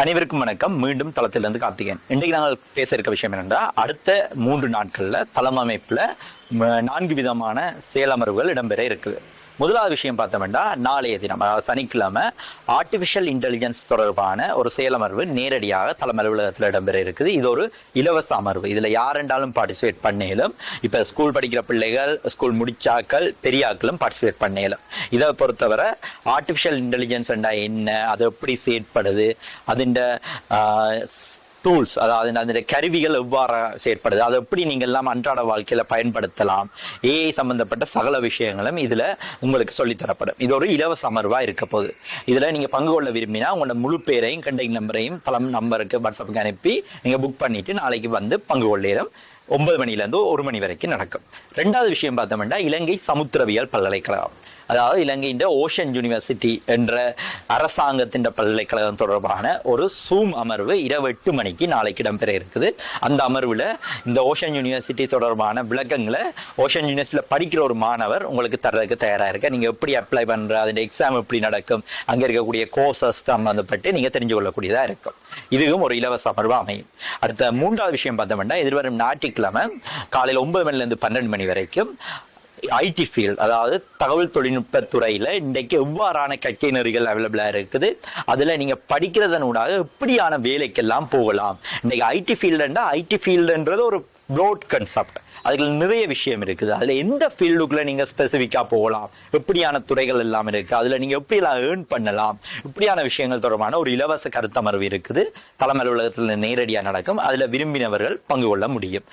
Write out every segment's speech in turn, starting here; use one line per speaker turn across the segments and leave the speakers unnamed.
அனைவருக்கும் வணக்கம். மீண்டும் தளத்திலிருந்து கார்த்திகேன் இன்றைக்கு நாங்கள் பேச இருக்க விஷயம் என்னென்னா அடுத்த மூன்று நாட்கள்ல தளம் அமைப்புல நான்கு விதமான செயலமர்வுகள் இடம்பெற இருக்குது. முதலாவது விஷயம் பார்த்தோம்னா நாளைய தினம் அதாவது சனிக்கிழமை ஆர்டிஃபிஷியல் இன்டெலிஜென்ஸ் தொடர்பான ஒரு செயலமர்வு நேரடியாக தலைமை அலுவலகத்தில் இடம்பெற இருக்குது. இது ஒரு இலவச அமர்வு. இதில் யாரெண்டாலும் பார்ட்டிசிபேட் பண்ணேலும் இப்போ ஸ்கூல் படிக்கிற பிள்ளைகள் ஸ்கூல் முடிச்சாக்கள் பெரியாக்களும் பார்ட்டிசிபேட் பண்ணிலும். இதை பொறுத்தவரை ஆர்டிஃபிஷியல் இன்டெலிஜென்ஸ் என்ன? அது எப்படி செயற்படுது? அதிண்ட டூல்ஸ் அதாவது அந்த கருவிகள் எவ்வாறு செயற்படுது அதை எப்படி நீங்க எல்லாம் அன்றாட வாழ்க்கையில பயன்படுத்தலாம் ஏஐ சம்பந்தப்பட்ட சகல விஷயங்களும் இதுல உங்களுக்கு சொல்லித்தரப்படும் இது ஒரு இலவச அமர்வா இருக்க போகுது. இதுல நீங்க பங்கு கொள்ள விரும்பினா உங்களோட முழு பேரையும் கண்டெக்ட் நம்பரையும் தளம் நம்பருக்கு வாட்ஸ்அப்புக்கு அனுப்பி நீங்க புக் பண்ணிட்டு நாளைக்கு வந்து பங்கு கொள்ளையிலும் ஒன்பது மணில இருந்து ஒரு மணி வரைக்கும் நடக்கும். ரெண்டாவது விஷயம் பார்த்தோம்னா இலங்கை சமுத்திரவியல் பல்கலைக்கழகம். அதாவது இலங்கையின் ஓஷன் யூனிவர்சிட்டி என்ற அரசாங்கத்தின் பல்கலைக்கழகம் தொடர்பான ஒரு சூம் அமர்வு இரவு எட்டு மணிக்கு நாளைக்கு இடம்பெற இருக்குது. அந்த அமர்வில் இந்த ஓஷன் யூனிவர்சிட்டி தொடர்பான விளக்கங்களை ஓஷன் யூனிவர்சிட்டியில் படிக்கிற ஒரு மாணவர் உங்களுக்கு தர்றதுக்கு தயாராக இருக்க நீங்கள் எப்படி அப்ளை பண்ணுற அதோட எக்ஸாம் எப்படி நடக்கும் அங்கே இருக்கக்கூடிய கோர்சஸ் சம்பந்தப்பட்டு நீங்கள் தெரிஞ்சு கொள்ளக்கூடியதாக இருக்கும். இதுவும் ஒரு இலவச அமர்வு அமையும். அடுத்த மூன்றாவது விஷயம் பார்த்தோம்னா எதிர்வரும் ஞாயிற்றுக்கிழமை காலையில் ஒன்பது மணிலேருந்து பன்னெண்டு மணி வரைக்கும் ஐடி ஃபீல்ட் அதாவது தகவல் தொழில்நுட்ப துறையில் இன்றைக்கு எவ்வாறான கற்கை நெறிகள் அவைலபிளாக இருக்குது அதில் நீங்கள் படிக்கிறதனூடாக எப்படியான வேலைக்கெல்லாம் போகலாம்? இன்றைக்கு ஐடி ஃபீல்டுன்னா ஐடி ஃபீல்டுன்றது ஒரு ப்ரோட் கன்செப்ட் அதில் நிறைய விஷயம் இருக்குது. அதில் எந்த ஃபீல்டுக்குள்ளே நீங்கள் ஸ்பெசிஃபிக்காக போகலாம்? எப்படியான துறைகள் எல்லாம் இருக்குது அதில் நீங்கள் எப்படியெல்லாம் ஏர்ன் பண்ணலாம்? இப்படியான விஷயங்கள் தொடர்பான ஒரு இலவச கருத்தமர்வு இருக்குது. தலைமை அலுவலகத்தில் நேரடியாக நடக்கும். அதில் விரும்பினவர்கள் பங்கு கொள்ள முடியும்.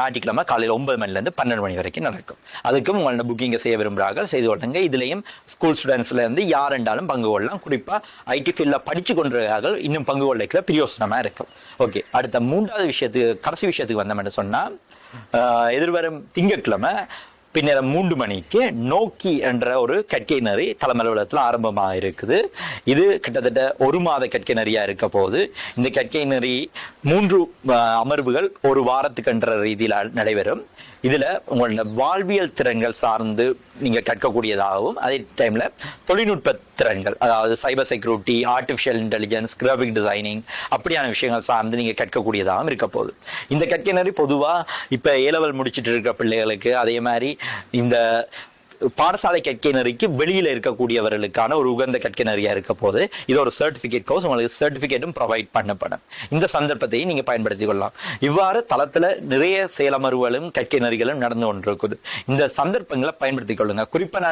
ஞாயிற்றுக்கிழமை காலையில் ஒன்பது மணிலேருந்து பன்னெண்டு மணி வரைக்கும் நடக்கும். அதுக்கும் உங்களோட புக்கிங்கை செய்ய விரும்புகிறார்கள். செய்து கொள்ளுங்க. இதுலேயும் ஸ்கூல் ஸ்டூடெண்ட்ஸ்லேருந்து யார் என்றாலும் பங்கு கொள்ளலாம். குறிப்பாக ஐடி ஃபீல்டில் படித்து கொண்டிருக்கிறார்கள். இன்னும் பங்கு கொள்ளைக்கிற பிரியோசனமாக இருக்கும். ஓகே அடுத்த மூன்றாவது விஷயத்துக்கு கடைசி விஷயத்துக்கு வந்தோம் என்று சொன்னா ஆஹ் எதிர்வரும் திங்கட்கிழமை பின்னர் மூன்று மணிக்கு நோக்கி என்ற ஒரு கற்கை நெறி தலைமை அலுவலகத்தில் ஆரம்பமாக இருக்குது இது கிட்டத்தட்ட ஒரு மாத கற்கை நெறியா இருக்க போகுது. இந்த கற்கை நெறி மூன்று அமர்வுகள் ஒரு வாரத்துக்கு என்ற ரீதியில் நடைபெறும். இதுல உங்களோட வாழ்வியல் திறன்கள் சார்ந்து நீங்க கற்கக்கூடியதாகவும் அதே டைம்ல தொழில்நுட்ப திறன்கள் அதாவது cyber security artificial intelligence graphic designing அப்படியான விஷயங்கள் சார்ந்து நீங்க கற்கக்கூடியதாகவும் இருக்க போகுது. இந்த கற்கை நெறி பொதுவாக இப்போ ஏலவல் முடிச்சுட்டு முடிச்சிட்டு இருக்க பிள்ளைகளுக்கு அதே மாதிரி இந்த பாடசாலை கற்கை நெறிக்கு வெளியில் இருக்கக்கூடியவர்களுக்கான ஒரு உகந்த கற்கை நெறியா இருக்க போது இது ஒரு சர்டிபிகேட் கோர்ஸ் உங்களுக்கு சர்டிஃபிகேட்டும் ப்ரொவைட் பண்ணப்படும். இந்த சந்தர்ப்பத்தையும் நீங்க பயன்படுத்தி கொள்ளலாம். இவ்வாறு தளத்தில் நிறைய செயலமர்வுகளும் கற்கை நெறிகளும் நடந்து கொண்டிருக்குது. இந்த சந்தர்ப்பங்களை பயன்படுத்திக் கொள்ளுங்க. குறிப்பாக நான்